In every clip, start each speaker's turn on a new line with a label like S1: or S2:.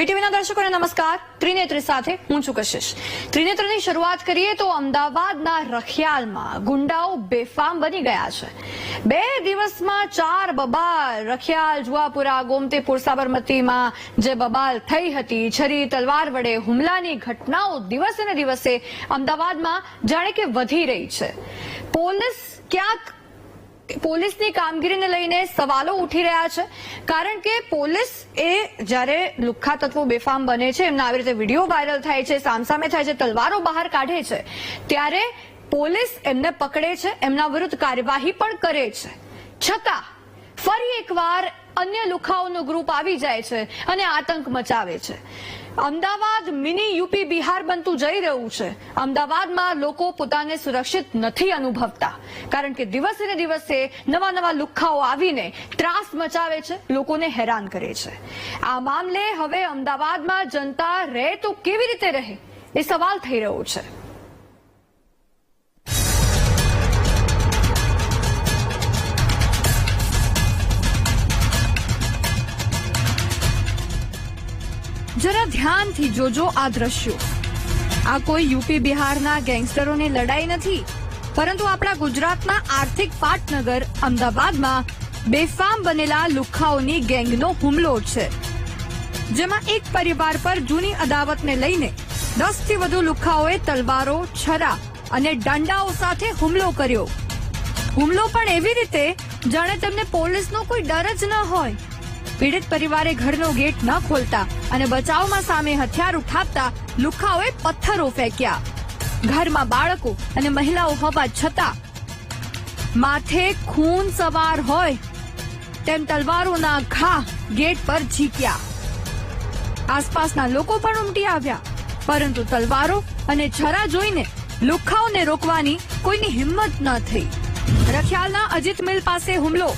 S1: વીટીવીના દર્શકોને નમસ્કાર. ત્રિનેત્રી સાથે હું છું કશિશ. ત્રિનેત્રની શરૂઆત કરીએ તો અમદાવાદના રખિયાલમાં ગુંડાઓ બેફામ બની ગયા છે. બે દિવસમાં ચાર બબાલ રખિયાલ જુવાપુરા ગોમતીપુર, સાબરમતીમાં જે બબાલ થઈ હતી, છરી, તલવાર વડે હુમલાની ઘટનાઓ દિવસે ને દિવસે અમદાવાદમાં જાણે કે વધી રહી છે. પોલીસ ક્યાંક પોલીસની કામગીરીને લઈને સવાલો ઉઠી રહ્યા છે. કારણ કે પોલીસ એ જ્યારે લુખ્ખા તત્વો બેફામ બને છે, એમના આવી રીતે વીડિયો વાયરલ થાય છે, સામસામે થાય છે, તલવારો બહાર કાઢે છે, ત્યારે પોલીસ એમને પકડે છે, એમના વિરુદ્ધ કાર્યવાહી પણ કરે છે. છતાં ફરી એકવાર અન્ય લુખાઓનું ગ્રુપ આવી જાય છે અને આતંક મચાવે છે. અમદાવાદ મિની યુપી બિહાર બનતું જઈ રહ્યું છે. અમદાવાદમાં લોકો પોતાને સુરક્ષિત નથી અનુભવતા. કારણ કે દિવસે ને દિવસે નવા નવા લુખ્ખાઓ આવીને ત્રાસ મચાવે છે, લોકોને હેરાન કરે છે. આ મામલે હવે અમદાવાદમાં જનતા રહે તો કેવી રીતે રહે? એ સવાલ થઈ રહ્યો છે. જરા ધ્યાનથી જોજો આ દ્રશ્યો. આ કોઈ યુપી બિહારના ગેંગસ્ટરોની લડાઈ નથી, પરંતુ આપણા ગુજરાતના આર્થિક પાટનગર, અમદાવાદમાં બેફામ બનેલા લુખ્ખાઓની ગેંગનો હુમલો છે. જેમાં એક પરિવાર પર જૂની અદાવતને લઈને દસથી વધુ લુખ્ખાઓએ તલવારો, છરા અને દંડાઓ સાથે હુમલો કર્યો. હુમલો પણ એવી રીતે, જાણે તેમને પોલીસનો કોઈ ડર જ ન હોય. પીડિત પરિવારે ઘરનો ગેટ ન ખોલતા અને બચાવમાં સામે હથિયાર ઉઠાવતા લુખાઓએ પથ્થરો ફેંક્યા. ઘરમાં બાળકો અને મહિલાઓ હોવા છતાં માથે ખૂન સવાર હોય તેમ તલવારોના ઘા ગેટ પર ઝીક્યા. આસપાસના લોકો પણ ઉમટી આવ્યા, પરંતુ તલવારો અને છરા જોઈને લુખ્ખાઓને રોકવાની કોઈની હિંમત ન થઈ. રખિયાલના અજીત મિલ પાસે હુમલો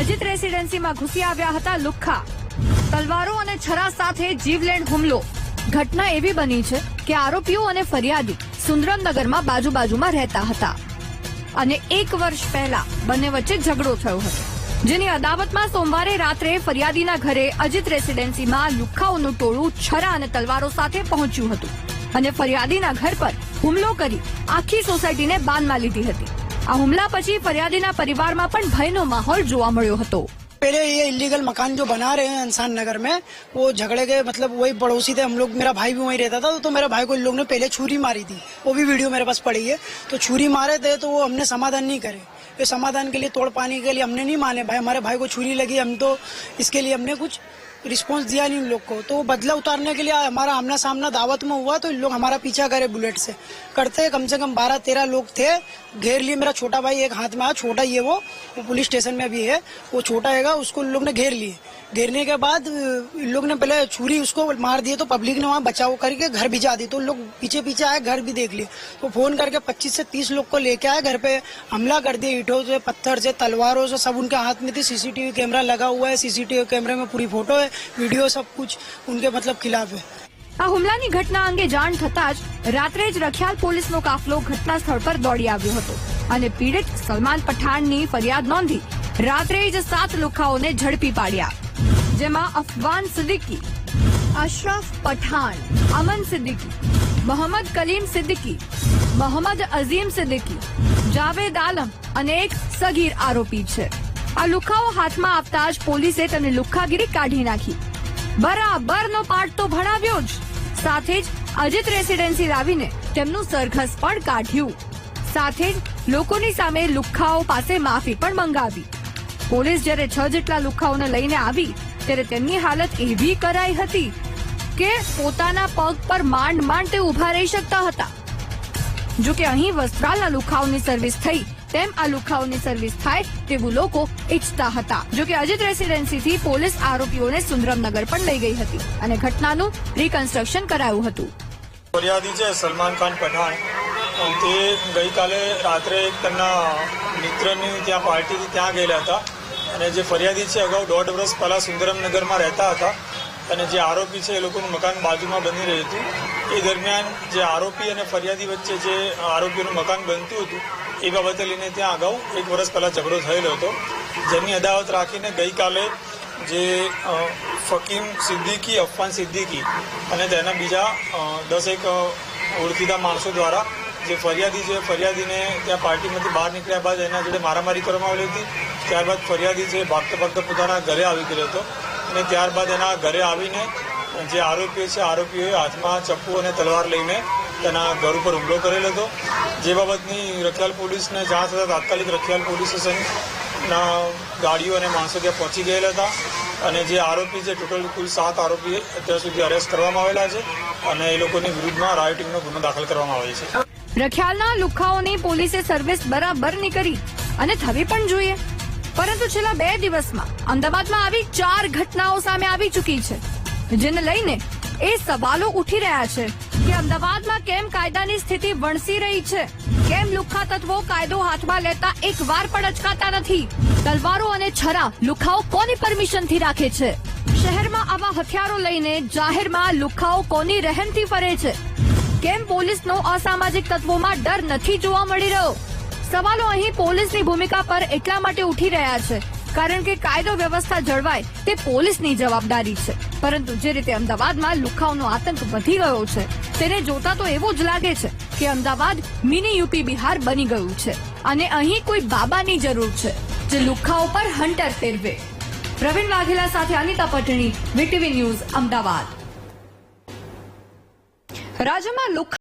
S1: અજીત રેસીડેન્સીમાં ઘૂસી આવ્યા હતા લુખ્ખા. તલવારો અને છરા સાથે જીવલેણ હુમલો. ઘટના એવી બની છે કે આરોપીઓ અને ફરિયાદી સુંદરમનગરમાં બાજુ બાજુમાં રહેતા હતા. અને એક વર્ષ પહેલા બંને વચ્ચે ઝઘડો થયો હતો, જેની અદાવતમાં સોમવારે રાત્રે ફરિયાદીના ઘરે અજીત રેસીડેન્સીમાં લુખ્ખાઓનું ટોળું, છરા અને તલવારો સાથે પહોંચ્યું હતું અને ફરિયાદીના ઘર પર હુમલો કરી આખી સોસાયટીને બાનમાં લીધી હતી. આ હુમલા પછી ફરિયાદીના પરિવારમાં પણ ભયનો માહોલ જોવા મળ્યો હતો
S2: पहले ये इलीगल मकान जो बना रहे हैं इंसान नगर में वो झगड़े के मतलब वही पड़ोसी थे हम लोग मेरा भाई भी वहीं रहता था तो मेरे भाई को इन लोग ने पहले छुरी मारी थी वो भी वीडियो मेरे पास पड़ी है तो छुरी मारे थे तो वो हमने समाधान नहीं करे ये समाधान के लिए तोड़ पाने के लिए हमने नहीं माने भाई हमारे भाई को छुरी लगी हम तो इसके लिए हमने कुछ रिस्पॉन्स दिया नहीं उन लोग को। तो वो बदला उतारने के लिए हमारा आमना सामना दावत में हुआ तो इन लोग हमारा पीछा करे बुलेट से। करते कम से कम बारह तेरह लोग थे। घेर लिए मेरा छोटा भाई एक हाथ में आया, छोटा ही है वो। वो पुलिस स्टेशन में भी है। वो छोटा है उसको उन लोग ने घेर लिए। घेरने के बाद इन लोग ने पहले छुरी उसको मार दिए तो पब्लिक ने वहाँ बचाव करके घर भिजा दी तो उन लोग पीछे पीछे आए घर भी देख लिए तो फोन करके 25 से 30 लोग को लेके आए घर पे हमला कर दिया ईंटों से पत्थर से तलवारों से सब उनके हाथ में थी सीसीटीवी कैमरा लगा हुआ है सीसीटीवी कैमरे में पूरी फोटो है वीडियो सब कुछ उनके मतलब खिलाफ है
S1: આ હુમલાની ઘટના અંગે જાણ થતાં જ રાત્રે જ રખિયાલ પોલીસનો કાફલો ઘટના સ્થળ પર દોડી આવ્યો હતો અને પીડિત સલમાન પઠાણની ફરિયાદ નોંધી રાત્રે જ સાત લુખાઓને ઝડપી પાડ્યા જેમાં અફવાન સિદ્દીકી, અશરફ પઠાણ, અમન સિદ્દીકી, મોહમ્મદ કલીમ સિદ્દીકી, મોહમ્મદ અઝીમ સિદ્દીકી, જાવેદ આલમ અને એક સગીર આરોપી છે. આ લુખાઓ હાથમાં આપતા જ પોલીસે તેને લુખ્ખાગીરી કાઢી નાખી. બરાબરનો પાઠ તો ભણાવ્યો જ. સાથે જ અજીત રેસિડેન્સી લાવીને તેમનું સરઘસ પણ કાઢ્યું. સાથે જ લોકોની સામે લુખ્ખાઓ પાસે માફી પણ મંગાવી. પોલીસ જ્યારે છ જેટલા લુખ્ખાઓને લઈને આવી ત્યારે તેમની હાલત એવી કરાઈ હતી કે પોતાના પગ પર માંડ માંડ તે ઊભા રહી શકતા હતા. જો કે અહીં વસ્ત્રાલના લુખાઓની સર્વિસ થઈ, તેમ આ લુખાઓની સર્વિસ થાય તેવું લોકો ઈચ્છતા હતા. જો કે અજીત રેસીડેન્સીથી પોલીસ આરોપીઓને સુંદરમનગર પણ લઈ ગઈ હતી અને ઘટનાનું રિકન્સ્ટ્રક્શન કરાયું હતું.
S3: ફરિયાદી છે, સલમાન ખાન પઠાણ. તે ગઈકાલે રાત્રે એક તેમના મિત્રની ત્યાં પાર્ટીથી ત્યાં ગયેલા હતા. અને જે ફરિયાદી છે, અગાઉ દોઢ વર્ષ પહેલાં સુંદરમનગરમાં રહેતા હતા અને જે આરોપી છે, એ લોકોનું મકાન બાજુમાં બની રહ્યું હતું. એ દરમિયાન જે આરોપી અને ફરિયાદી વચ્ચે જે આરોપીનું મકાન બનતું હતું, એ બાબતે લઈને ત્યાં અગાઉ એક વર્ષ પહેલાં ઝઘડો થયેલો હતો. જેની અદાવત રાખીને ગઈકાલે જે ફકીમ સિદ્દીકી, અફવાન સિદ્દીકી અને તેના બીજા દસ એક ઓળખીતા માણસો દ્વારા જે ફરિયાદી છે, ફરિયાદીને ત્યાં પાર્ટીમાંથી બહાર નીકળ્યા બાદ એના જોડે મારામારી કરવામાં આવેલી હતી. ત્યારબાદ ફરિયાદી છે ભાગતો ભાગતો પોતાના ઘરે આવી ગયો હતો. અને ત્યારબાદ એના ઘરે આવીને જે આરોપીઓ છે, આરોપીઓએ હાથમાં ચપ્પુ અને તલવાર લઈને તેના ઘર ઉપર હુમલો કરેલો હતો. જે બાબતની રખિયાલ પોલીસને જાણ થતાં તાત્કાલિક રખિયાલ પોલીસ સ્ટેશનના ગાડીઓ અને માણસો ત્યાં પહોંચી ગયેલા હતા. અને જે આરોપી છે, ટોટલ કુલ સાત આરોપી અત્યાર સુધી અરેસ્ટ કરવામાં આવેલા છે. અને એ લોકોની વિરુદ્ધમાં રાયોટિંગનો ગુનો દાખલ કરવામાં આવેલ છે.
S1: રખિયાલના લુખાઓની પોલીસે સર્વિસ બરાબરની કરી અને થવી પણ જોઈએ. પરંતુ છેલ્લા બે દિવસમાં અમદાવાદમાં આવી ચાર ઘટનાઓ સામે આવી ચૂકી છે, જેને લઈને એ સવાલો ઉઠી રહ્યા છે કે અમદાવાદમાં કેમ કાયદાની સ્થિતિ વણસી રહી છે? કેમ લુખ્ખા તત્વો કાયદો હાથમાં લેતા એક વાર પણ અચકાતા નથી? તલવારો અને છરા લુખાઓ કોની પરમિશનથી રાખે છે? શહેરમાં આવા હથિયારો લઈને જાહેરમાં લુખાઓ કોની રહેમથી ફરે છે? કેમ પોલીસનો અસામાજિક તત્વોમાં ડર નથી જોવા મળી રહ્યો? સવાલો અહીં પોલીસની ભૂમિકા પર એટલા માટે ઉઠી રહ્યા છે. કારણ કે કાયદો વ્યવસ્થા જળવાય તે પોલીસની જવાબદારી છે. પરંતુ જે રીતે અમદાવાદમાં લુખાઓનો આતંક વધી ગયો છે, તેને જોતા તો એવું જ લાગે છે કે અમદાવાદ મિની યુપી બિહાર બની ગયું છે અને અહીં કોઈ બાબાની જરૂર છે, જે લુખાઓ પર હન્ટર ફેરવે. પ્રવીણ વાઘેલા સાથે અનિતા પટણી, વીટીવી ન્યૂઝ, અમદાવાદ. રાજ્યમાં લુખ્ખા